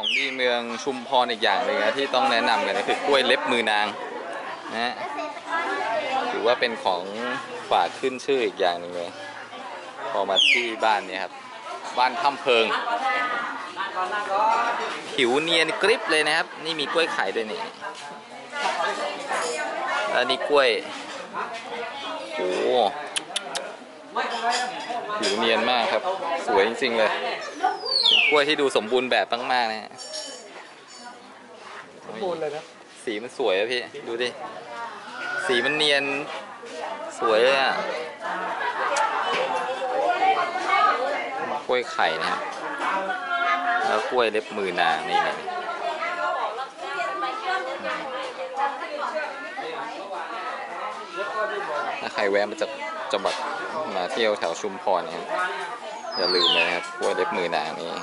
ของดีเมืองชุมพรอีกอย่างหนึ่งนะที่ต้องแนะนำกันคือกล้วยเล็บมือนางนะฮะถือว่าเป็นของฝากขึ้นชื่ออีกอย่างหนึ่งเลย พอมาที่บ้านเนี่ยครับ บ้านถ้ำเพิง ผิวเนียนกริบเลยนะครับ นี่มีกล้วยไข่ด้วยนี่แล้วนี่กล้วยโอ้ผิวเนียนมากครับ สวยจริงๆเลย กล้วยที่ดูสมบูรณ์แบบมากๆนะฮะปูนเลยนะสีมันสวยอะพี่ ดูดิ สีมันเนียนสวยเลยอะกล้วยไข่นะครับแล้วกล้วยเล็บมือนางนี่นี่ถ้าใครแวะมาจากจังหวัดมาเที่ยวแถวชุมพรเนี่ย อย่าลืมนะครับพวกเล็บมือนางนี้